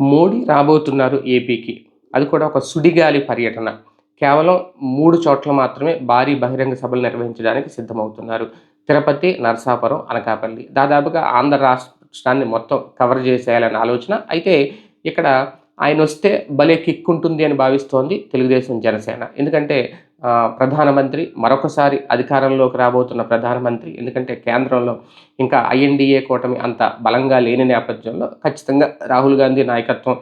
మోడీ రాబోతున్నారు ఏపీకి. అది కూడా ఒక సుడిగాలి పర్యటన. కేవలం మూడు చోట్ల మాత్రమే భారీ బహిరంగ సభలు నిర్వహించడానికి సిద్ధమవుతున్నారు. తిరుపతి నరసాపురం అనకాపల్లి. దాదాపుగా ఆంధ్ర రాష్ట్రాన్ని మొత్తం కవర్ చేసేయాలనే ఆలోచన. అయితే ఇక్కడ ఆయన వస్తే భలే కిక్ ఉంటుంది అని భావిస్తోంది తెలుగుదేశం జనసేన. ఎందుకంటే ప్రధానమంత్రి మరొకసారి అధికారంలోకి రాబోతున్న ప్రధానమంత్రి ఎందుకంటే కేంద్రంలో ఇంకా ఐఎన్డీఏ కూటమి అంత బలంగా లేని నేపథ్యంలో ఖచ్చితంగా రాహుల్ గాంధీ నాయకత్వం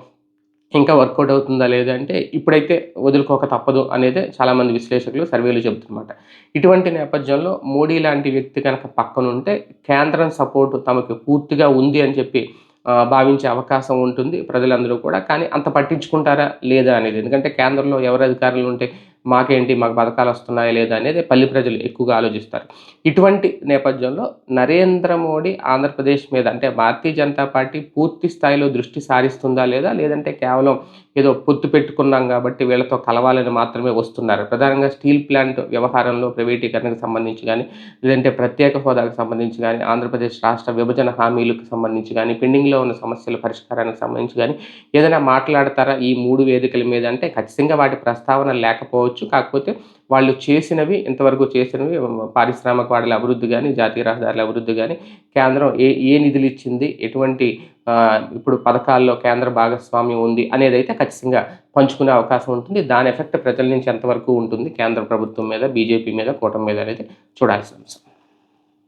ఇంకా వర్కౌట్ అవుతుందా లేదా అంటే ఇప్పుడైతే వదులుకోక తప్పదు అనేది చాలామంది విశ్లేషకులు సర్వేలు చెబుతున్నమాట. ఇటువంటి నేపథ్యంలో మోడీ లాంటి వ్యక్తి కనుక పక్కనుంటే కేంద్రం సపోర్టు తమకు పూర్తిగా ఉంది అని చెప్పి భావించే అవకాశం ఉంటుంది ప్రజలందరూ కూడా. కానీ అంత పట్టించుకుంటారా లేదా అనేది ఎందుకంటే కేంద్రంలో ఎవరు అధికారులు ఉంటే మాకేంటి మాకు పథకాలు వస్తున్నాయా లేదా అనేది పల్లి ప్రజలు ఎక్కువగా ఆలోచిస్తారు. ఇటువంటి నేపథ్యంలో నరేంద్ర మోడీ ఆంధ్రప్రదేశ్ మీద అంటే భారతీయ జనతా పార్టీ పూర్తి స్థాయిలో దృష్టి సారిస్తుందా లేదా లేదంటే కేవలం ఏదో పొత్తు పెట్టుకున్నాం కాబట్టి వీళ్ళతో కలవాలని మాత్రమే వస్తున్నారు. ప్రధానంగా స్టీల్ ప్లాంట్ వ్యవహారంలో ప్రైవేటీకరణకు సంబంధించి కానీ లేదంటే ప్రత్యేక హోదాకు సంబంధించి కానీ ఆంధ్రప్రదేశ్ రాష్ట్ర విభజన హామీలకు సంబంధించి కానీ పెండింగ్లో ఉన్న సమస్యల పరిష్కారానికి సంబంధించి కానీ ఏదైనా మాట్లాడతారా ఈ మూడు వేదికల మీద? అంటే ఖచ్చితంగా వాటి ప్రస్తావన లేకపోవచ్చు. కాకపోతే వాళ్ళు చేసినవి ఇంతవరకు చేసినవి పారిశ్రామిక వాడల అభివృద్ధి కానీ జాతీయ రహదారుల అభివృద్ధి కానీ కేంద్రం ఏ ఏ నిధులు ఇచ్చింది ఎటువంటి ఇప్పుడు పథకాల్లో కేంద్ర భాగస్వామ్యం ఉంది అనేది అయితే ఖచ్చితంగా పంచుకునే అవకాశం ఉంటుంది. దాని ఎఫెక్ట్ ప్రజల నుంచి ఎంతవరకు ఉంటుంది కేంద్ర ప్రభుత్వం మీద బీజేపీ మీద కూటమి మీద అనేది చూడాల్సిన అంశం.